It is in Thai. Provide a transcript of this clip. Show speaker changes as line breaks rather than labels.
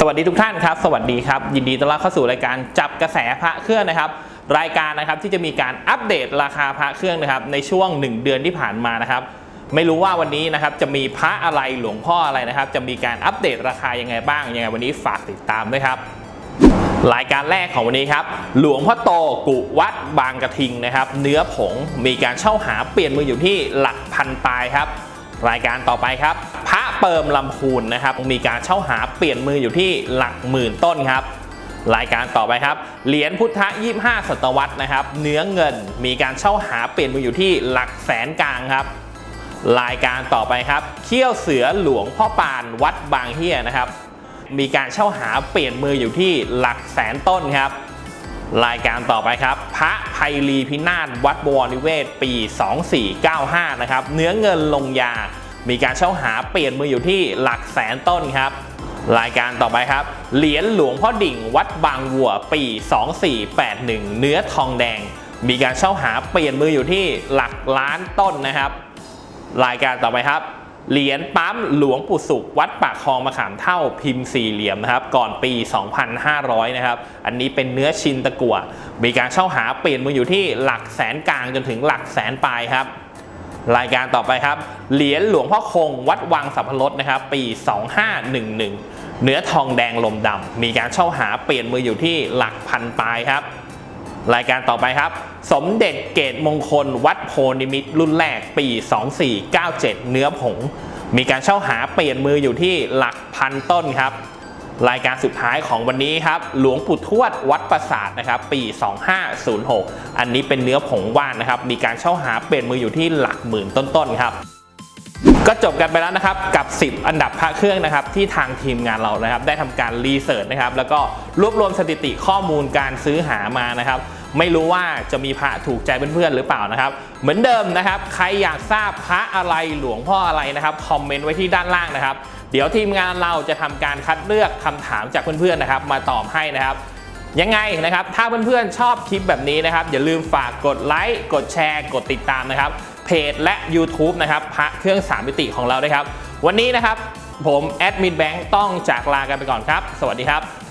สวัสดีทุกท่านครับ สวัสดีครับ ยินดีต้อนรับเข้าสู่รายการจับกระแสพระเครื่องนะครับ รายการนะครับที่จะมีการอัปเดตราคาพระเครื่องนะครับ ในช่วง 1 เดือนที่ผ่านมานะครับ ไม่รู้ว่าวันนี้นะครับจะมีพระอะไรหลวงพ่ออะไรนะครับ จะมีการอัปเดตราคายังไงบ้างยังไงวันนี้ฝากติดตามด้วยครับ รายการแรกของวันนี้ครับ หลวงพ่อโตกุวัดบางกระทิงนะครับ เนื้อผงมีการเช่าหาเปลี่ยนมืออยู่ที่หลักพันปลายครับ รายการต่อไปครับ เปิมลำพูนนะครับ มีการเช่าหาเปลี่ยนมืออยู่ที่หลักหมื่นต้นครับรายการต่อไปครับ เหรียญพุทธ25 ศตวรรษนะครับ เนื้อเงินมีการเช่าหาเปลี่ยนมืออยู่ที่หลักแสนกลางครับ รายการต่อไปครับ เขี้ยวเสือหลวงพ่อปานวัดบางเฮียนะครับ มีการเช่าหาเปลี่ยนมืออยู่ที่หลักแสนต้นครับ รายการต่อไปครับ พระไพลีพินาศวัดบวรนิเวศปี 2495 นะครับ เนื้อเงินลงยา มีการเช่าหาเปลี่ยนมืออยู่ที่หลักแสนต้นครับ รายการต่อไปครับ เหรียญหลวงพ่อดิ่งวัดบางวัวปี 2481 เนื้อทองแดง มีการเช่าหาเปลี่ยนมืออยู่ที่หลักล้านต้นนะครับ รายการต่อไปครับเหรียญปั๊มหลวงปู่สุขวัดปากคลองมะขามเท่าพิมพ์สี่เหลี่ยมนะครับ ก่อนปี 2500 นะครับ อันนี้เป็นเนื้อชินตะกั่วมีการเช่าหาเปลี่ยนมืออยู่ที่หลักแสนกลางจนถึงหลักแสนปลายครับ รายการต่อไปครับ เหรียญหลวงพ่อคงวัดวังสัพพรสนะครับ ปี 2511 เนื้อทองแดงลมดำมีการเช่าหาเปลี่ยนมืออยู่ที่หลักพันปลายครับ รายการต่อไปครับ สมเด็จเกตมงคลวัดโพนิมิตรรุ่นแรกปี 2497 เนื้อผง มีการเช่าหาเปลี่ยนมืออยู่ที่หลักพันต้นครับ รายการสุดท้ายของวันนี้ครับ หลวงปู่ทวดวัดประสาทนะครับ ปี 2506 อันนี้เป็นเนื้อผงว่านนะครับ มีการเช่าหาเปลี่ยนมืออยู่ที่หลักหมื่นต้นๆครับก็จบกันไปแล้วนะครับกับ 10 อันดับพระเครื่องนะครับที่ทางทีมงานเรานะครับได้ทำการรีเสิร์ชนะครับแล้วก็รวบรวมสถิติข้อมูลการซื้อหามานะครับ ไม่รู้ว่าจะมีพระถูกใจเพื่อนๆหรือเปล่านะครับ เหมือนเดิมนะครับ ใครอยากทราบพระอะไรหลวงพ่ออะไรนะครับคอมเมนต์ไว้ที่ด้านล่างนะครับ เดี๋ยวทีมงานเราจะทำการคัดเลือกคำถามจากเพื่อนๆนะครับ มาตอบให้นะครับ ยังไงนะครับ ถ้าเพื่อนๆชอบคลิปแบบนี้นะครับ อย่าลืมฝากกดไลค์กดแชร์ กดติดตามนะครับ เพจและ YouTube นะครับพระเครื่องสามมิติของเราด้วยครับ วันนี้นะครับ ผมแอดมินแบงค์ต้องจากลากันไปก่อนครับ สวัสดีครับ